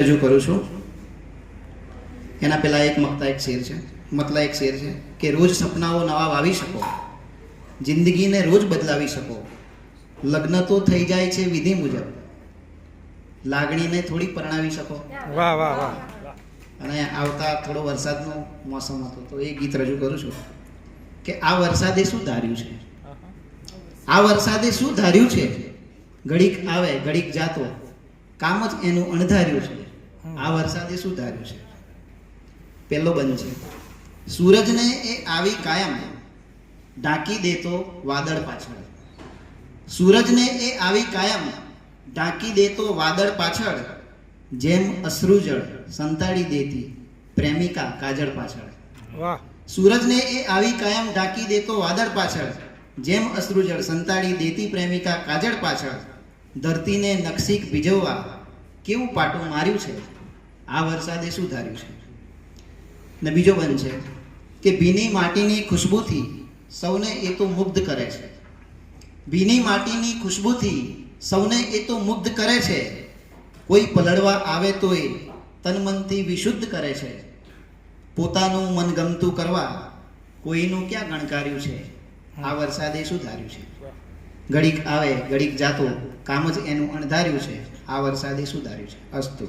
રજૂ કરું છું? એના પહેલાં એક મકતા એક શેર છે. મતલા એક શેર છે કે રોજ સપનાઓ નવા વાવી શકો. જિંદગીને રોજ બદલાવી શકો. લગ્ન તો થઈ જાય છે વિધિ મુજબ. લાગણીને થોડી પરણાવી શકો. વાહ વાહ વાહ. અને આવતા થોડો વરસાદનો મોસમ હતો તો એ ગીત રજૂ કરું છું કે આ વરસાદે શું ધાર્યું છે? આ વરસાદે શું ધાર્યું છે? ઘડીક આવે ઘડીક જાતો. કામ જ એનું અણધાર્યું છે. આ વરસાદે શું ધાર્યું છે. પહેલો બંધ છે. સૂરજને એ આવી કાયમ ઢાંકી દેતો વાદળ પાછળ. સૂરજને એ આવી કાયમ ઢાંકી દેતો વાદળ પાછળ જેમ અશ્રુજળ સંતાડી દેતી પ્રેમિકા કાજળ પાછળ. વાહ. સૂરજને એ આવી કાયમ ઢાંકી દેતો વાદળ પાછળ જેમ અશ્રુજળ સંતાડી દેતી પ્રેમિકા કાજળ પાછળ ધરતીને નકશીક ભીજવવા કેવું પાટું માર્યું છે? આ વરસાદે શું ધાર્યું છે. ને બીજો બંધ છે કે ભીની માટીની ખુશ્બુથી સૌને એ તો મુગ્ધ કરે છે. ભીની માટીની ખુશ્બુથી સૌને એ તો મુગ્ધ કરે છે. કોઈ પલળવા આવે તો એ તન મનથી વિશુદ્ધ કરે છે. પોતાનું મન ગમતું કરવા કોઈનું ક્યાં ગણકાર્યું છે? આ વરસાદે શું ધાર્યું છે. ઘડીક આવે ઘડીક જાતો કામ જ એનું અણધાર્યું છે. આ વરસાદે સુધાર્યું છે. અસ્તુ.